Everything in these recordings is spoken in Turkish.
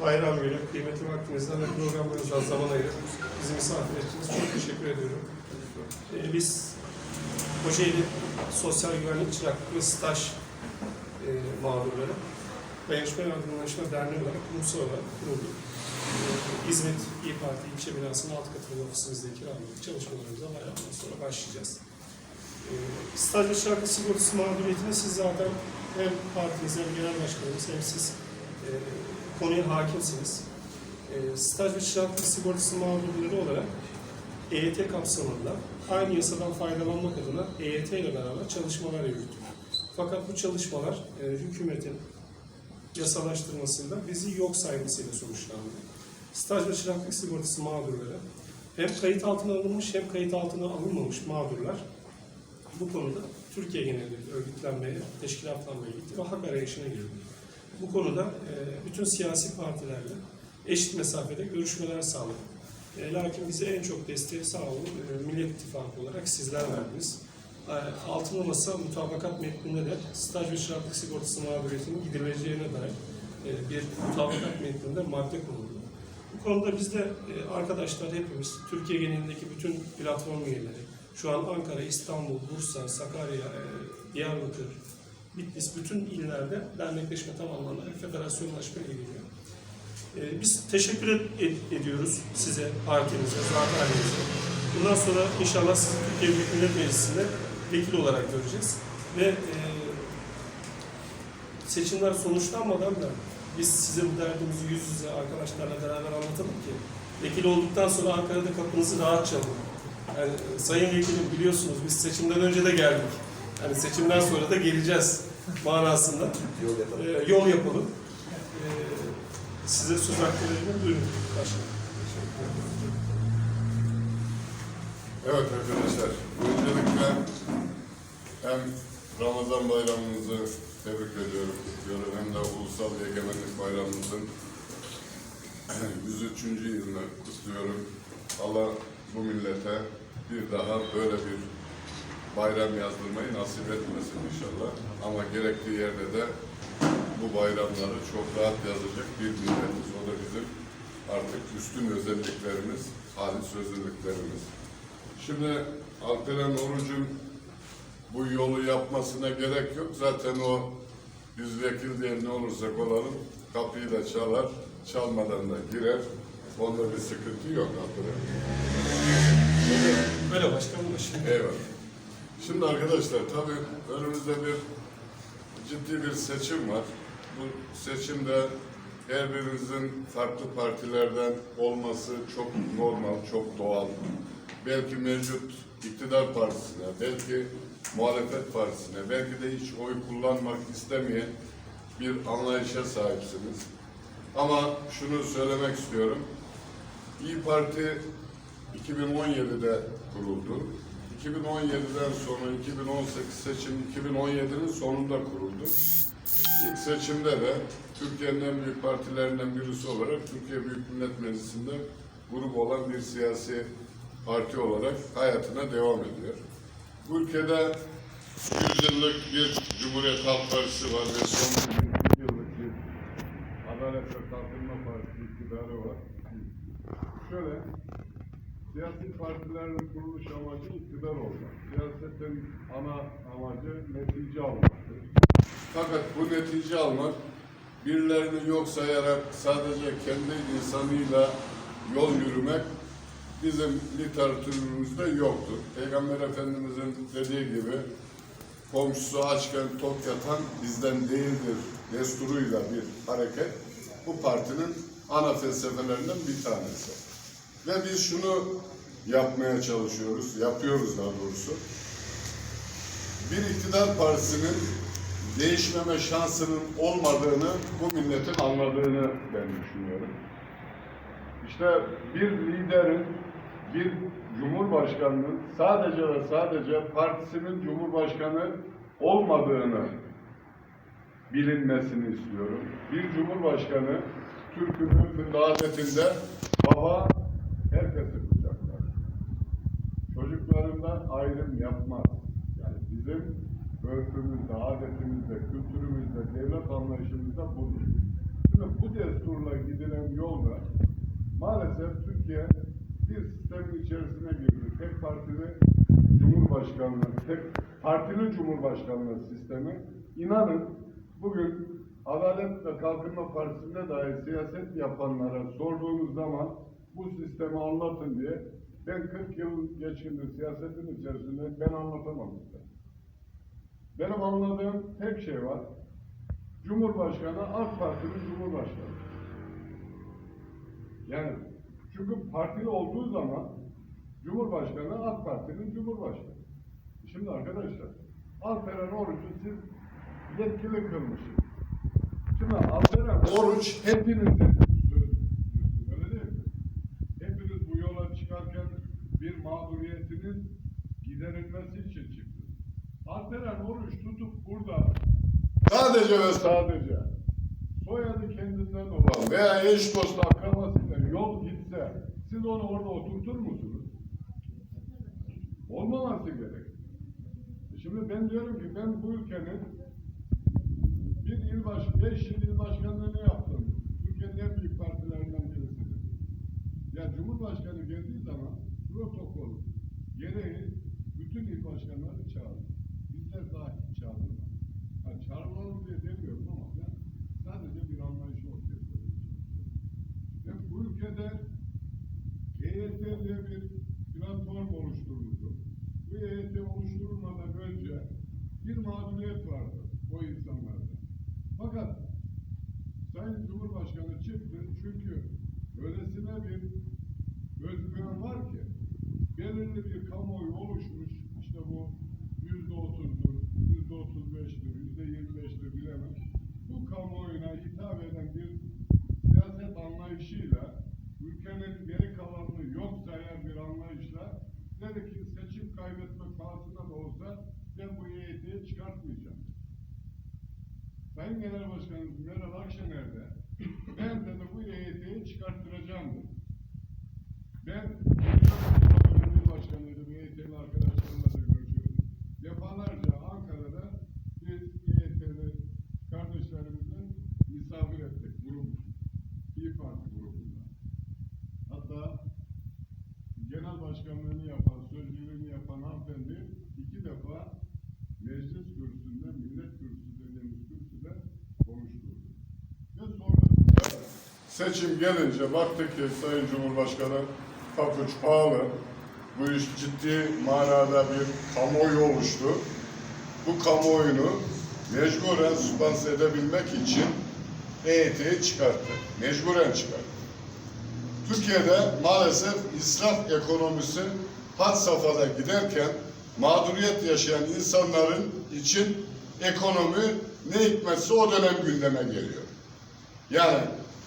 bayram günü kıymetli vaktinizden ve programlarınızdan zaman ayırıp bizi misafir ettiğiniz çok teşekkür ediyorum. Ee, biz Kocaeli Sosyal Güvenlik Çıraklığı Staj e, mağdurları Dayanışma ve Aydınlanışma Derneği olarak kurumsal olarak kurulduk. Ee, İzmit İyi Parti ilçe binasının alt katında ofisimizde kiraladık. Çalışmalarımıza bayramdan sonra başlayacağız. Ee, Staj ve çıraklık sigortası mağduriyetini siz zaten hem partiniz hem genel başkanımız hem siz e, konuya hakimsiniz. E, staj ve çıraklık sigortası mağdurları olarak EYT kapsamında aynı yasadan faydalanmak adına EYT ile beraber çalışmalar yürüttük. Fakat bu çalışmalar e, hükümetin yasalaştırmasında bizi yok saymasıyla sonuçlandı. Staj ve çıraklık sigortası mağdurları hem kayıt altına alınmış hem kayıt altına alınmamış mağdurlar bu konuda Türkiye genelinde örgütlenmeye, teşkilatlanmaya gitti ve hak arayışına girdi. Bu konuda e, bütün siyasi partilerle eşit mesafede görüşmeler sağladık. E, lakin bize en çok desteği sağ olun e, Millet İttifakı olarak sizler verdiniz. Altılı masa mutabakat metninde de staj ve çıraklık sigortası mağduriyetinin giderileceğine dair bir mutabakat metninde madde konuldu. Bu konuda biz de arkadaşlar hepimiz, Türkiye genelindeki bütün platform üyeleri, şu an Ankara, İstanbul, Bursa, Sakarya, Diyarbakır, Bitlis bütün illerde dernekleşme tamamlandı ve federasyonlaşma ilgileniyor. E, Biz teşekkür ed- ed- ediyoruz size, partinize, zateninize. Bundan sonra inşallah sizi Türkiye Büyük Millet Meclisi'nde vekil olarak göreceğiz. Ve e, seçimler sonuçlanmadan da biz size bu derdimizi yüz yüze arkadaşlarla beraber anlatalım ki vekil olduktan sonra Ankara'da kapınızı rahat çalın. Yani, e, sayın vekilim biliyorsunuz biz seçimden önce de geldik. Yani seçimden sonra da geleceğiz manasında. Yol yapalım. E, yol yapalım. E, size söz hakkı verelim. Buyurun. Başlayalım. Evet arkadaşlar, öncelikle hem Ramazan bayramımızı tebrik ediyorum, kutluyorum hem de Ulusal Egemenlik Bayramımızın 103. yılını kutluyorum. Allah bu millete bir daha böyle bir bayram yazdırmayı nasip etmesin inşallah. Ama gerektiği yerde de bu bayramları çok rahat yazacak bir milletiz. O da bizim artık üstün özelliklerimiz, halis özelliklerimiz. Şimdi Alperen Oruç'un bu yolu yapmasına gerek yok. Zaten o biz vekil diye ne olursak olalım kapıyı da çalar, çalmadan da girer. Onda bir sıkıntı yok Alperen. Böyle başkanım. Eyvallah. Şimdi arkadaşlar tabii önümüzde bir ciddi bir seçim var. Bu seçimde her birinizin farklı partilerden olması çok normal, çok doğal. Belki mevcut iktidar partisine, belki muhalefet partisine, belki de hiç oy kullanmak istemeyen bir anlayışa sahipsiniz. Ama şunu söylemek istiyorum. İyi Parti 2017'de kuruldu. 2017'den sonra 2018 seçim 2017'nin sonunda kuruldu. İlk seçimde de Türkiye'nin en büyük partilerinden birisi olarak Türkiye Büyük Millet Meclisi'nde grubu olan bir siyasi parti olarak hayatına devam ediyor. Bu ülkede 100 yıllık bir Cumhuriyet Halk Partisi var ve son 100 yıllık bir Adalet ve Kalkınma Partisi iktidarı var. Şöyle, Siyasi partilerin kuruluş amacı iktidar olmak. Siyasetin ana amacı netice almaktır. Fakat bu netice almak birilerini yok sayarak sadece kendi insanıyla yol yürümek bizim literatürümüzde yoktur. Peygamber Efendimizin dediği gibi komşusu açken tok yatan bizden değildir desturuyla bir hareket bu partinin ana felsefelerinden bir tanesi. Ve biz şunu yapmaya çalışıyoruz, yapıyoruz daha doğrusu. Bir iktidar partisinin değişmeme şansının olmadığını bu milletin anladığını ben düşünüyorum. İşte bir liderin, bir cumhurbaşkanının sadece ve sadece partisinin cumhurbaşkanı olmadığını bilinmesini istiyorum. Bir cumhurbaşkanı Türk'ün hükmünde adetinde baba Çocuklarından ayrım yapmaz. Yani bizim örfümüzde, adetimizde, kültürümüzde, devlet anlayışımızda budur. Şimdi bu desturla gidilen yolda maalesef Türkiye bir sistemin içerisine girdi. Tek partili cumhurbaşkanlığı, tek partili cumhurbaşkanlığı sistemi. İnanın bugün Adalet ve Kalkınma Partisi'nde dahi siyaset yapanlara sorduğunuz zaman bu sistemi anlatın diye ben 40 yıl geçkindir siyasetin içerisinde ben anlatamam size. Benim anladığım tek şey var. Cumhurbaşkanı AK Parti'nin Cumhurbaşkanı. Yani çünkü partili olduğu zaman Cumhurbaşkanı AK Parti'nin Cumhurbaşkanı. Şimdi arkadaşlar Alperen Oruç'u siz yetkili kılmışsınız. Şimdi Alperen Oruç hepinizin sözcüsü, öyle değil mi? Hepiniz bu yola çıkarken bir mağduriyetiniz giderilmesi için çıktınız. Alperen Oruç tutup burada sadece ve sadece soyadı kendinden olan veya eş dost akrabasıyla yol gitse siz onu orada oturtur musunuz? Olmaması gerek. E Şimdi ben diyorum ki ben bu ülkenin bir il baş, beş yıl il başkanlığını yaptım. Türkiye'nin en büyük partilerinden birisidir. Ya Cumhurbaşkanı geldiği zaman protokol gereği bütün il başkanları çağırır. Bizler dahil çağırırlar. Ha, çağrılalım diye demiyorum ama ben sadece bir anlayışı ortaya çalışıyorum. Ben bu ülkede EYT diye bir platform oluşturuldu. Bu EYT oluşturulmadan önce bir mağduriyet vardı o insanlarda. Fakat Sayın Cumhurbaşkanı çıktı çünkü öylesine bir özgüven var ki belirli bir kamuoyu oluşmuş işte bu yüzde otuzdur, yüzde otuz beştir, yüzde yirmi beştir bilemem. Bu kamuoyuna hitap eden bir siyaset anlayışıyla ülkenin geri kalanını yok sayan bir anlayışla dedi ki seçim kaybetmek pahasına da olsa ben bu EYT'yi çıkartmayacağım. Sayın Genel Başkanımız Meral Akşener de ben dedi bu EYT'yi çıkarttıracağım dedi. Ben il başkanıydım, EYT'li arkadaşlarımla da görüşüyorum. Defalarca Ankara'da biz EYT'li kardeşlerimizle misafir ettik grup, İYİ Parti grubunda. Hatta genel başkanlığını yapan, sözcülüğünü yapan hanımefendi iki defa meclis kürsüsünde, millet kürsüsü dediğimiz kürsüde konuşturdu. Ve sonrasında seçim gelince baktık ki Sayın Cumhurbaşkanı papuç pahalı, bu iş ciddi manada bir kamuoyu oluştu. Bu kamuoyunu mecburen sübvanse edebilmek için EYT'yi çıkarttı. Mecburen çıkarttı. Türkiye'de maalesef israf ekonomisi had safhada giderken mağduriyet yaşayan insanların için ekonomi ne hikmetse o dönem gündeme geliyor. Yani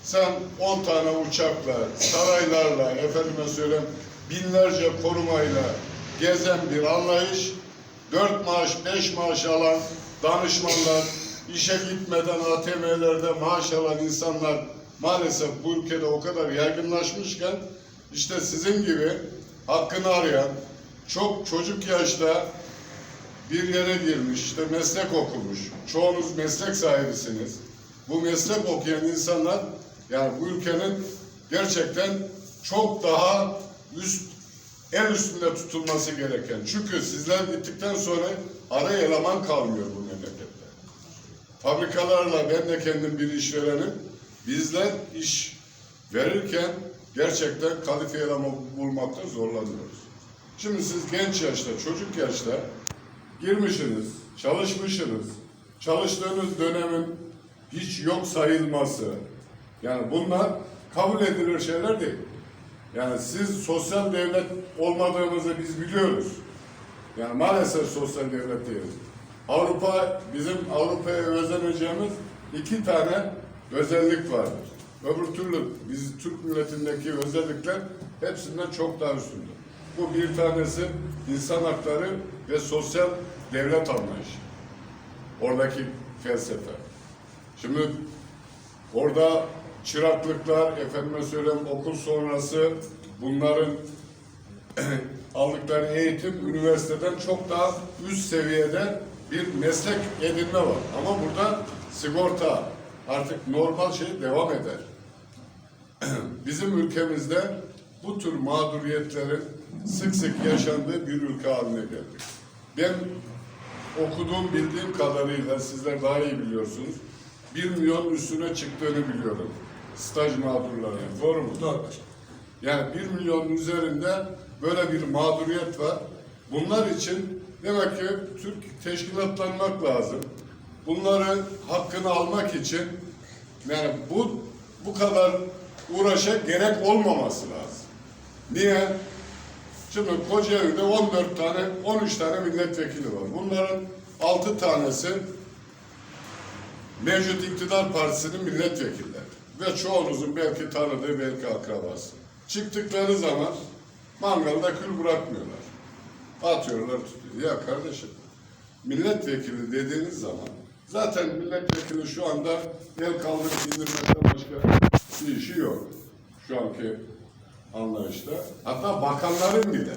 sen 10 tane uçakla, saraylarla, efendime söyleyeyim binlerce korumayla gezen bir anlayış, 4 maaş, 5 maaş alan danışmanlar, işe gitmeden ATM'lerde maaş alan insanlar maalesef bu ülkede o kadar yaygınlaşmışken işte sizin gibi hakkını arayan, çok çocuk yaşta bir yere girmiş, işte meslek okumuş, çoğunuz meslek sahibisiniz. Bu meslek okuyan insanlar yani bu ülkenin gerçekten çok daha üst el üstünde tutulması gereken. Çünkü sizler gittikten sonra ara eleman kalmıyor bu memlekette. Fabrikalarla ben de kendim bir işverenim. Bizler iş verirken gerçekten kalifiye eleman bulmakta zorlanıyoruz. Şimdi siz genç yaşta, çocuk yaşta girmişsiniz, çalışmışsınız. Çalıştığınız dönemin hiç yok sayılması. Yani bunlar kabul edilir şeyler değil. Yani siz sosyal devlet olmadığımızı biz biliyoruz. Yani maalesef sosyal devlet değiliz. Avrupa, bizim Avrupa'ya özeneceğimiz iki tane özellik vardır. Öbür türlü biz Türk milletindeki özellikler hepsinden çok daha üstündür. Bu bir tanesi insan hakları ve sosyal devlet anlayışı. Oradaki felsefe. Şimdi orada çıraklıklar, efendime söyleyeyim okul sonrası bunların aldıkları eğitim üniversiteden çok daha üst seviyede bir meslek edinme var. Ama burada sigorta, artık normal şey devam eder. Bizim ülkemizde bu tür mağduriyetlerin sık sık yaşandığı bir ülke haline geldik. Ben okuduğum bildiğim kadarıyla sizler daha iyi biliyorsunuz. Bir milyon üstüne çıktığını biliyorum. Staj mağdurlarının. Doğru mu? Doğru başkanım. Yani bir milyonun üzerinde böyle bir mağduriyet var. Bunlar için demek ki Türk teşkilatlanmak lazım. Bunların hakkını almak için yani bu bu kadar uğraşa gerek olmaması lazım. Niye? Şimdi Kocaeli'de 14 tane, 13 tane milletvekili var. Bunların 6 tanesi mevcut iktidar partisinin milletvekilleri. Ve çoğunuzun belki tanıdığı, belki akrabası. Çıktıkları zaman mangalda kül bırakmıyorlar. Atıyorlar, tutuyor. Ya kardeşim, milletvekili dediğiniz zaman zaten milletvekili şu anda el kaldırıp indirmekten başka bir işi yok. Şu anki anlayışta. Hatta bakanların bile.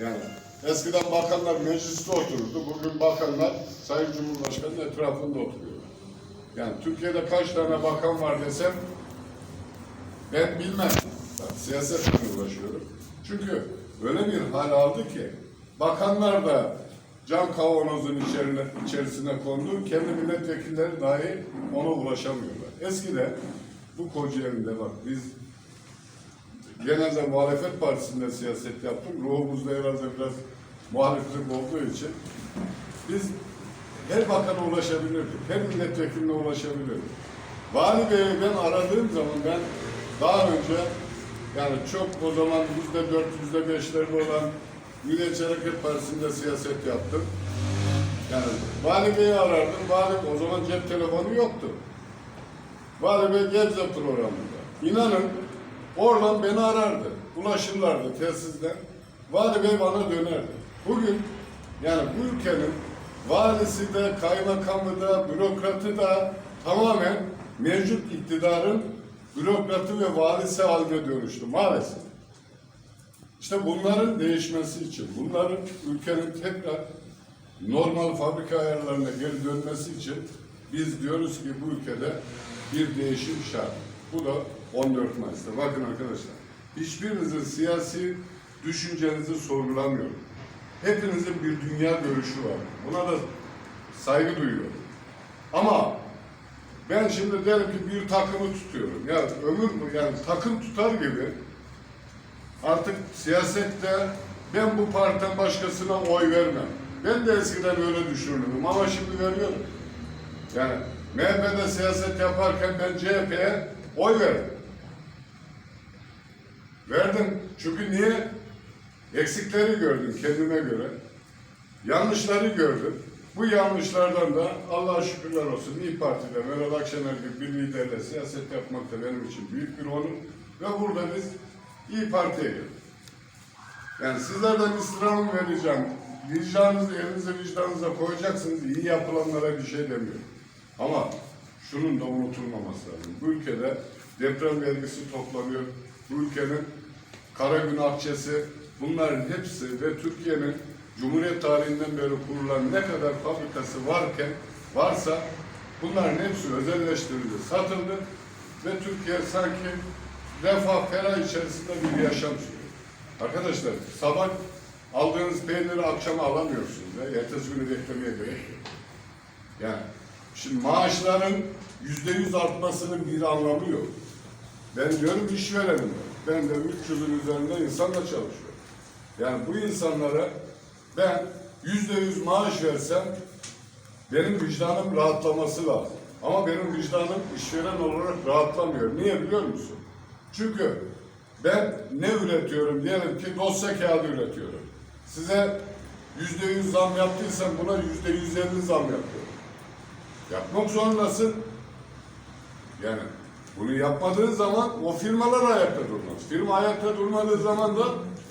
Yani eskiden bakanlar mecliste otururdu. Bugün bakanlar Sayın Cumhurbaşkanı'nın etrafında oturuyorlar. Yani Türkiye'de kaç tane bakan var desem ben bilmem. Ben siyasetle uğraşıyorum. Çünkü öyle bir hal aldı ki bakanlar da cam kavanozun içerine, içerisine kondu. Kendi milletvekilleri dahi ona ulaşamıyorlar. Eskiden bu Kocaeli'nde bak biz genelde muhalefet partisinde siyaset yaptım. Ruhumuzda herhalde biraz muhaliflik olduğu için biz her bakana ulaşabilirdik. Her milletvekiline ulaşabilirdik. Vali Bey'i ben aradığım zaman ben daha önce yani çok o zaman yüzde dört, yüzde beşlerde olan Milliyetçi Hareket Partisi'nde siyaset yaptım. Yani Vali Bey'i arardım. Vali, o zaman cep telefonu yoktu. Vali Bey Gebze programında. İnanın oradan beni arardı. Ulaşırlardı telsizden. Vali Bey bana dönerdi. Bugün yani bu ülkenin valisi de, kaymakamı da, bürokratı da tamamen mevcut iktidarın bürokratı ve valisi haline dönüştü maalesef. İşte bunların değişmesi için, bunların ülkenin tekrar normal fabrika ayarlarına geri dönmesi için biz diyoruz ki bu ülkede bir değişim şart. Bu da 14 Mayıs'ta. Bakın arkadaşlar, hiçbirinizin siyasi düşüncenizi sorgulamıyorum. Hepinizin bir dünya görüşü var. Buna da saygı duyuyorum. Ama ben şimdi derim ki bir takımı tutuyorum. Ya ömür mü yani takım tutar gibi artık siyasette ben bu partiden başkasına oy vermem. Ben de eskiden öyle düşünürdüm ama şimdi veriyorum. Yani MHP'de siyaset yaparken ben CHP'ye oy verdim. Verdim. Çünkü niye? Eksikleri gördüm kendime göre. Yanlışları gördüm. Bu yanlışlardan da Allah'a şükürler olsun İyi Parti'de Meral Akşener gibi bir liderle siyaset yapmak da benim için büyük bir onur. Ve burada biz İyi Parti'ye geldik. Yani sizlerden istirhamı vereceğim. Vicdanınızı, elinize vicdanınıza koyacaksınız. İyi yapılanlara bir şey demiyorum. Ama şunun da unutulmaması lazım. Bu ülkede deprem vergisi toplanıyor. Bu ülkenin Karagün akçesi bunların hepsi ve Türkiye'nin Cumhuriyet tarihinden beri kurulan ne kadar fabrikası varken varsa bunların hepsi özelleştirildi, satıldı ve Türkiye sanki refah ferah içerisinde bir yaşam sürüyor. Arkadaşlar sabah aldığınız peyniri akşama alamıyorsunuz. Ya. Ertesi günü beklemeye gerek yok. Yani şimdi maaşların yüzde yüz artmasının bir anlamı yok. Ben diyorum işverenim ben. De 300'ün üzerinde insanla çalışıyorum. Yani bu insanlara ben yüzde yüz maaş versem benim vicdanım rahatlaması lazım. Ama benim vicdanım işveren olarak rahatlamıyor. Niye biliyor musun? Çünkü ben ne üretiyorum? Diyelim ki dosya kağıdı üretiyorum. Size yüzde yüz zam yaptıysam buna yüzde yüz elli zam yapıyorum. Yapmak zorundasın. Yani bunu yapmadığın zaman o firmalar ayakta durmaz. Firma ayakta durmadığı zaman da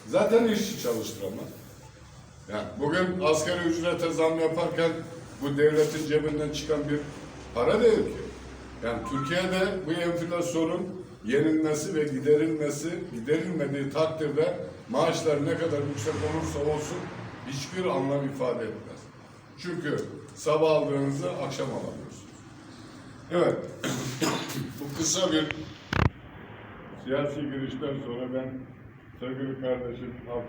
zaten işçi çalıştıramaz. Yani bugün asgari ücrete zam yaparken bu devletin cebinden çıkan bir para değil ki. Yani Türkiye'de bu enflasyonun yenilmesi ve giderilmesi, giderilmediği takdirde maaşlar ne kadar yüksek olursa olsun hiçbir anlam ifade etmez. Çünkü sabah aldığınızı akşam alamıyorsunuz. Evet. Bu kısa bir siyasi girişten sonra ben sevgili kardeşim Alper